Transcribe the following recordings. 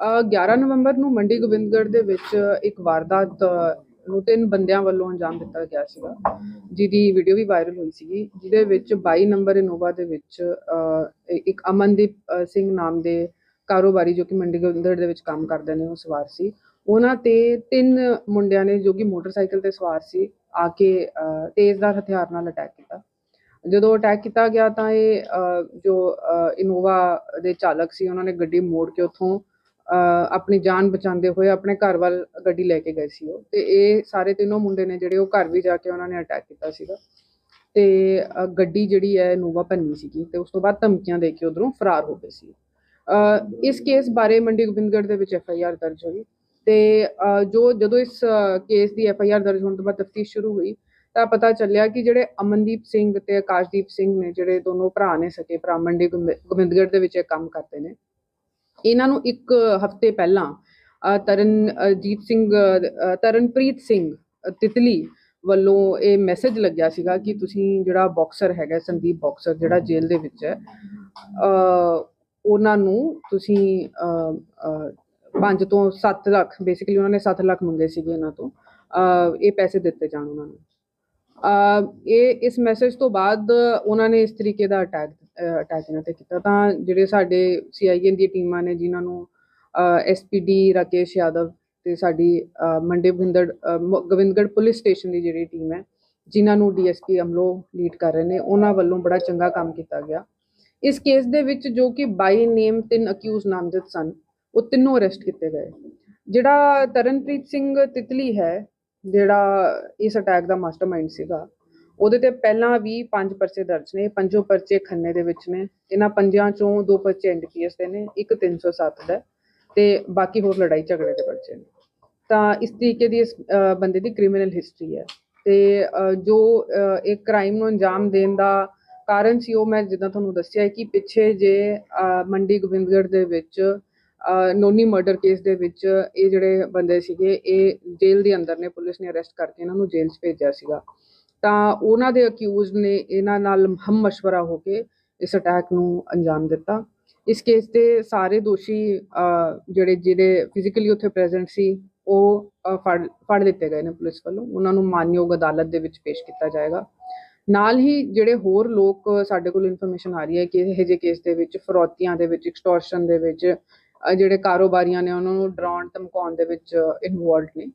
ਅ, 11 ਨਵੰਬਰ ਨੂੰ ਮੰਡੀ ਗੋਬਿੰਦਗੜ੍ਹ ਦੇ ਵਿੱਚ ਇੱਕ ਵਾਰਦਾਤ ਨੂੰ ਤਿੰਨ ਬੰਦਿਆਂ ਵੱਲੋਂ ਅੰਜਾਮ ਦਿੱਤਾ ਗਿਆ ਸੀਗਾ। ਜਿਹਦੀ ਵੀਡੀਓ ਵੀ ਵਾਇਰਲ ਹੋਈ ਸੀਗੀ ਜਿਹਦੇ ਵਿੱਚ 22 ਨੰਬਰ ਇਨੋਵਾ ਦੇ ਵਿੱਚ ਇੱਕ ਅਮਨਦੀਪ ਸਿੰਘ ਨਾਮ ਦੇ ਕਾਰੋਬਾਰੀ ਜੋ ਕਿ ਮੰਡੀ ਗੋਬਿੰਦਗੜ੍ਹ ਦੇ ਵਿੱਚ ਕੰਮ ਕਰਦੇ ਨੇ ਉਹ ਸਵਾਰ ਸੀ। ਉਹਨਾਂ ਤੇ ਤਿੰਨ ਮੁੰਡਿਆਂ ਨੇ ਜੋ ਕਿ ਮੋਟਰਸਾਈਕਲ ਤੇ ਸਵਾਰ ਸੀ ਆ ਕੇ ਅ, ਤੇਜ਼ਧਾਰ ਹਥਿਆਰ ਨਾਲ ਅਟੈਕ ਕੀਤਾ। ਜਦੋਂ ਅਟੈਕ ਕੀਤਾ ਗਿਆ ਤਾਂ ਇਹ ਜੋ ਇਨੋਵਾ ਦੇ ਚਾਲਕ ਸੀ ਉਹਨਾਂ ਨੇ ਗੱਡੀ ਮੋੜ ਕੇ ਉੱਥੋਂ ਆਪਣੀ ਜਾਨ ਬਚਾਉਂਦੇ ਹੋਏ ਆਪਣੇ ਘਰ ਵੱਲ ਗੱਡੀ ਲੈ ਕੇ ਗਏ ਸੀ ਉਹ। ਤੇ ਇਹ ਸਾਰੇ ਤਿੰਨੋਂ ਮੁੰਡੇ ਨੇ ਜਿਹੜੇ ਉਹ ਘਰ ਵੀ ਜਾ ਕੇ ਉਹਨਾਂ ਨੇ ਅਟੈਕ ਕੀਤਾ ਸੀਗਾ। ਤੇ ਗੱਡੀ ਜਿਹੜੀ ਹੈ ਇਨੋਵਾ ਭੰਨੀ ਸੀਗੀ ਤੇ ਉਸ ਤੋਂ ਬਾਅਦ ਧਮਕੀਆਂ ਦੇ ਕੇ ਉਧਰੋਂ ਫਰਾਰ ਹੋ ਗਏ ਸੀ। ਇਸ ਕੇਸ ਬਾਰੇ ਮੰਡੀ ਗੋਬਿੰਦਗੜ੍ਹ ਦੇ ਵਿੱਚ ਐਫ ਆਈ ਆਰ ਦਰਜ ਹੋਈ। ਤੇ ਜੋ ਜਦੋਂ ਇਸ ਕੇਸ ਦੀ ਐਫ ਆਈ ਆਰ ਦਰਜ ਹੋਣ ਤੋਂ ਬਾਅਦ ਤਫਤੀਸ਼ ਸ਼ੁਰੂ ਹੋਈ, ਤਾਂ ਪਤਾ ਚੱਲਿਆ ਕਿ ਜਿਹੜੇ ਅਮਨਦੀਪ ਸਿੰਘ ਤੇ ਆਕਾਸ਼ਦੀਪ ਸਿੰਘ ਨੇ ਜਿਹੜੇ ਦੋਨੋਂ ਭਰਾ ਨੇ ਸਕੇ ਭਰਾ ਮੰਡੀ ਗੋਬਿੰ- ਗੋਬਿੰਦਗੜ੍ਹ ਦੇ ਵਿੱਚ ਇਹ ਕੰਮ ਕਰਦੇ ਨੇ। ਇਹਨਾਂ ਨੂੰ ਇੱਕ ਹਫ਼ਤੇ ਪਹਿਲਾਂ ਅ, ਤਰਨਜੀਤ ਸਿੰਘ ਤਰਨਪ੍ਰੀਤ ਸਿੰਘ ਤਿਤਲੀ ਵੱਲੋਂ ਇਹ ਮੈਸੇਜ ਲੱਗਿਆ ਸੀਗਾ ਕਿ ਤੁਸੀਂ ਜਿਹੜਾ ਬਾਕਸਰ ਹੈਗਾ ਸੰਦੀਪ ਬਾਕਸਰ ਜਿਹੜਾ ਜੇਲ੍ਹ ਦੇ ਵਿੱਚ ਹੈ ਉਹਨਾਂ ਨੂੰ ਤੁਸੀਂ 5 ਤੋਂ 7 ਲੱਖ ਬੇਸਿਕਲੀ ਉਹਨਾਂ ਨੇ 7 ਲੱਖ ਮੰਗੇ ਸੀਗੇ ਇਹਨਾਂ ਤੋਂ ਇਹ ਪੈਸੇ ਦਿੱਤੇ ਜਾਣ ਉਹਨਾਂ ਨੂੰ। ਇਹ ਇਸ ਮੈਸੇਜ ਤੋਂ ਬਾਅਦ ਉਹਨਾਂ ਨੇ ਇਸ ਤਰੀਕੇ ਦਾ ਅਟੈਕ ਅਟੈਕ ਇਹਨਾਂ ਤੇ ਕੀਤਾ। ਤਾਂ ਜਿਹੜੇ ਸਾਡੇ ਸੀਆਈਏ ਦੀ ਟੀਮਾਂ ਨੇ ਜਿਨ੍ਹਾਂ ਨੂੰ ਐਸਪੀਡੀ ਰਾਕੇਸ਼ ਯਾਦਵ ਤੇ ਸਾਡੀ ਮੰਡੇ ਮੰਡੀ ਗੋਬਿੰਦੜ ਅ, ਪੁਲਿਸ ਸਟੇਸ਼ਨ ਦੀ ਜਿਹੜੀ ਟੀਮ ਹੈ ਜਿਨ੍ਹਾਂ ਨੂੰ ਡੀਐਸਪੀ ਅਮਲੋ ਲੀਡ ਕਰ ਰਹੇ ਨੇ ਉਹਨਾਂ ਵੱਲੋਂ ਬੜਾ ਚੰਗਾ ਕੰਮ ਕੀਤਾ ਗਿਆ। ਇਸ ਕੇਸ ਦੇ ਵਿੱਚ ਜੋ ਕਿ ਬਾਈ ਨੇਮ ਤਿੰਨ ਅਕਿਊਜ਼ ਨਾਮਜ਼ਦ ਸਨ ਉਹ ਤਿੰਨੋਂ ਅਰੈਸਟ ਕੀਤੇ ਗਏ। ਜਿਹੜਾ ਤਰਨਪ੍ਰੀਤ ਸਿੰਘ ਤਿਤਲੀ ਹੈ ਜਿਹੜਾ ਇਸ ਅਟੈਕ ਦਾ ਮਾਸਟਰਮਾਈਂਡ ਸੀਗਾ ਉਹਦੇ ਤੇ ਪਹਿਲਾਂ ਵੀ ਪੰਜ ਪਰਚੇ ਦਰਜ ਨੇ ਪੰਜੋ ਪਰਚੇ ਖੰਨੇ ਦੇ ਵਿੱਚ ਨੇ ਇਹਨਾਂ ਪੰਜਾਂ ਚੋਂ ਦੋ ਪਰਚੇ ਐਨਡੀਪੀਐਸ ਦੇ ਨੇ ਇੱਕ 307 ਦਾ ਹੈ ਤੇ ਬਾਕੀ ਹੋਰ ਲੜਾਈ ਝਗੜੇ ਦੇ ਪਰਚੇ ਨੇ। ਤਾਂ ਇਸ ਤਰੀਕੇ ਦੀ ਇਸ ਬੰਦੇ ਦੀ ਕ੍ਰਿਮੀਨਲ ਹਿਸਟਰੀ ਹੈ ਤੇ ਜੋ ਅ, ਇੱਕ ਕ੍ਰਾਈਮ ਨੂੰ ਅੰਜਾਮ ਦੇਣ ਦਾ ਕਾਰਨ ਸੀ ਉਹ ਮੈਂ ਜਿੱਦਾਂ ਤੁਹਾਨੂੰ ਦੱਸਿਆ ਕਿ ਪਿੱਛੇ ਜੇ ਮੰਡੀ ਗੋਬਿੰਦਗੜ੍ਹ ਦੇ ਵਿੱਚ ਨੋਨੀ ਮਰਡਰ ਕੇਸ ਦੇ ਵਿੱਚ ਇਹ ਜਿਹੜੇ ਬੰਦੇ ਸੀਗੇ ਇਹ ਜੇਲ੍ਹ ਦੇ ਅੰਦਰ ਨੇ ਪੁਲਿਸ ਨੇ ਅਰੈਸਟ ਕਰਕੇ ਇਹਨਾਂ ਨੂੰ ਜੇਲ੍ਹ 'ਚ ਭੇਜਿਆ ਸੀਗਾ। ਤਾਂ ਉਹਨਾਂ ਦੇ ਅਕਿਊਜ਼ ਨੇ ਇਹਨਾਂ ਨਾਲ ਹਮ ਮਸ਼ਵਰਾ ਹੋ ਕੇ ਇਸ ਅਟੈਕ ਨੂੰ ਅੰਜਾਮ ਦਿੱਤਾ। ਇਸ ਕੇਸ 'ਤੇ ਸਾਰੇ ਦੋਸ਼ੀ ਜਿਹੜੇ ਜਿਹੜੇ ਫਿਜ਼ੀਕਲੀ ਉੱਥੇ ਪ੍ਰੈਜ਼ੈਂਟ ਸੀ, ਉਹ ਫੜ ਫੜ ਦਿੱਤੇ ਗਏ ਨੇ ਪੁਲਿਸ ਵੱਲੋਂ। ਉਹਨਾਂ ਨੂੰ ਮਾਨਯੋਗ ਅਦਾਲਤ ਦੇ ਵਿੱਚ ਪੇਸ਼ ਕੀਤਾ ਜਾਏਗਾ। ਨਾਲ ਹੀ ਜਿਹੜੇ ਹੋਰ ਲੋਕ, ਸਾਡੇ ਕੋਲ ਇਨਫੋਰਮੇਸ਼ਨ ਆ ਰਹੀ ਹੈ ਕਿ ਇਹ ਜਿਹੇ ਕੇਸ ਦੇ ਵਿੱਚ ਫਰੋਤੀਆਂ ਦੇ ਵਿੱਚ ਐਕਸਟੋਰਸ਼ਨ ਦੇ ਵਿੱਚ ਜਿਹੜੇ ਕਾਰੋਬਾਰੀਆਂ ਨੇ, ਉਹਨਾਂ ਨੂੰ ਡਰਾਉਣ, ਧਮਕਾਉਣ ਦੇ ਵਿੱਚ ਇਨਵੋਲਡ ਨੇ।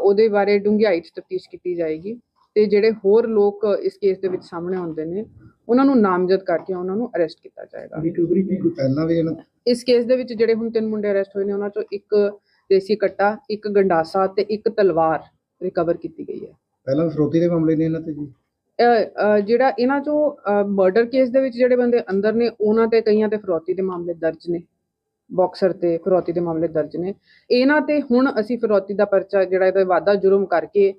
ਉਹਦੇ ਬਾਰੇ ਡੂੰਘਾਈ 'ਚ ਤਫਤੀਸ਼ ਕੀਤੀ ਜਾਏਗੀ। ਤੇ ਜਿਹੜੇ ਹੋਰ ਲੋਕ ਇਸ ਕੇਸ ਦੇ ਵਿੱਚ ਸਾਹਮਣੇ ਆਉਂਦੇ ਨੇ ਉਹਨਾਂ ਨੂੰ ਨਾਮਜ਼ਦ ਕਰਕੇ ਉਹਨਾਂ ਨੂੰ ਅਰੈਸਟ ਕੀਤਾ ਜਾਏਗਾ। ਰਿਕਵਰੀ ਕੀ ਕੋਈ ਪਹਿਲਾਂ ਵੀ ਇਹਨਾਂ ਇਸ ਕੇਸ ਦੇ ਵਿੱਚ ਜਿਹੜੇ ਹੁਣ ਤਿੰਨ ਮੁੰਡੇ ਅਰੈਸਟ ਹੋਏ ਨੇ ਉਹਨਾਂ ਚੋਂ ਇੱਕ ਦੇਸੀ ਕੱਟਾ ਇੱਕ ਗੰਡਾਸਾ ਤੇ ਇੱਕ ਤਲਵਾਰ ਰਿਕਵਰ ਕੀਤੀ ਗਈ ਹੈ। ਪਹਿਲਾਂ ਫਰੋਤੀ ਦੇ ਮਾਮਲੇ ਨੇ ਇਹਨਾਂ ਤੇ ਜੀ? ਜਿਹੜਾ ਇਹਨਾਂ ਚੋਂ ਮਰਡਰ ਕੇਸ ਦੇ ਵਿੱਚ ਜਿਹੜੇ ਬੰਦੇ ਅੰਦਰ ਨੇ ਉਹਨਾਂ ਤੇ ਕਈਆਂ ਤੇ ਫਰੌਤੀ ਦੇ ਮਾਮਲੇ ਦਰਜ ਨੇ। ਬਾਕਸਰ ਤੇ ਫਰੌਤੀ ਦੇ ਮਾਮਲੇ ਦਰਜ ਨੇ। ਇਹਨਾਂ ਤੇ ਹੁਣ ਅਸੀਂ ਫਰੌਤੀ ਦਾ ਪਰਚਾ ਜਿਹੜਾ ਇਹਦਾ ਵਾਧਾ ਜੁਰਮ ਕਰਕੇ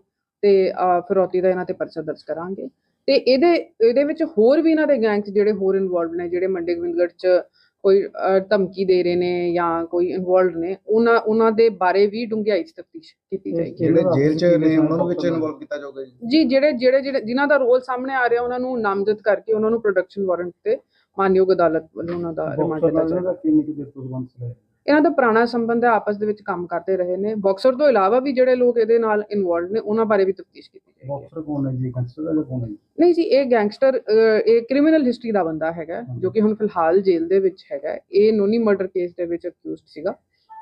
ਤੇ ਫਰੌਤੀ ਦਾ ਇਹਨਾਂ ਤੇ ਪਰਚਾ ਦਰਜ ਕਰਾਂਗੇ। ਤੇ ਇਹਦੇ ਇਹਦੇ ਵਿੱਚ ਹੋਰ ਵੀ ਇਹਨਾਂ ਦੇ ਗੈਂਗਸ ਜਿਹੜੇ ਹੋਰ ਇਨਵੋਲਵਡ ਨੇ ਜਿਹੜੇ ਮੰਡੀ ਗੋਬਿੰਦਗੜ੍ਹ ਚ ਕੋਈ ਧਮਕੀ ਦੇ ਰਹੇ ਨੇ ਜਾਂ ਕੋਈ ਇਨਵੋਲਵਡ ਨੇ ਉਹਨਾਂ ਉਹਨਾਂ ਦੇ ਬਾਰੇ ਵੀ ਡੂੰਘਾਈ ਚ ਤਫਤੀਸ਼ ਕੀਤੀ ਜਾਏਗੀ। ਜਿਹੜੇ ਜੇਲ੍ਹ 'ਚ ਨੇ ਉਹਨਾਂ ਨੂੰ ਵਿੱਚ ਇਨਵੋਲਵ ਕੀਤਾ ਜਾਊਗਾ ਜੀ? ਜੀ ਜਿਹੜੇ ਜਿਹੜੇ ਜਿਨ੍ਹਾਂ ਦਾ ਰੋਲ ਸਾਹਮਣੇ ਆ ਰਿਹਾ ਉਹਨਾਂ ਨੂੰ ਨਾਮਜ਼ਦ ਕਰਕੇ ਉਹਨਾਂ ਨੂੰ ਪ੍ਰੋਡਕਸ਼ਨ ਵਾਰੰਟ ਤੇ ਮਾਨਯੋਗ ਅਦਾਲਤ ਵੱਲੋਂ ਉਹਨਾਂ ਦਾ ਰਿਮਾਂਡ ਕੀਤਾ ਜਾਏਗਾ। ਕਿੰਨੀ ਕਿ ਦੇਰ ਤੋਂ ਸੰਬੰਧ ਹੈ ਇਹਨਾਂ ਦਾ ਪੁਰਾਣਾ ਸੰਬੰਧ ਹੈ ਆਪਸ ਦੇ ਵਿੱਚ ਕੰਮ ਕਰਦੇ ਰਹੇ ਨੇ। ਬਾਕਸਰ ਤੋਂ ਇਲਾਵਾ ਵੀ ਜਿਹੜੇ ਲੋਕ ਇਹਦੇ ਨਾਲ ਇਨਵੋਲਡ ਨੇ ਉਹਨਾਂ ਬਾਰੇ ਵੀ ਤਫਤੀਸ਼ ਕੀਤੀ ਜਾਏਗੀ। ਬਾਕਸਰ ਕੌਣ ਹੈ ਜੀ? ਗੈਂਗਸਟਰ ਦਾ ਕੌਣ ਹੈ ਨਹੀਂ ਜੀ ਇਹ ਗੈਂਗਸਟਰ ਇਹ ਕ੍ਰਿਮੀਨਲ ਹਿਸਟਰੀ ਦਾ ਬੰਦਾ ਹੈਗਾ ਜੋ ਕਿ ਹੁਣ ਫਿਲਹਾਲ ਜੇਲ੍ਹ ਦੇ ਵਿੱਚ ਹੈਗਾ। ਇਹ ਨੋਨੀ ਮਰਡਰ ਕੇਸ ਦੇ ਵਿੱਚ ਅਕਿਊਜ਼ਡ ਸੀਗਾ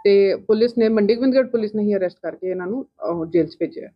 ਤੇ ਪੁਲਿਸ ਨੇ ਮੰਡੀ ਗੋਬਿੰਦਗੜ੍ਹ ਪੁਲਿਸ ਨੇ ਹੀ ਅਰੈਸਟ ਕਰਕੇ ਇਹਨਾਂ ਨੂੰ ਜੇਲ੍ਹ 'ਚ ਭੇਜਿਆ।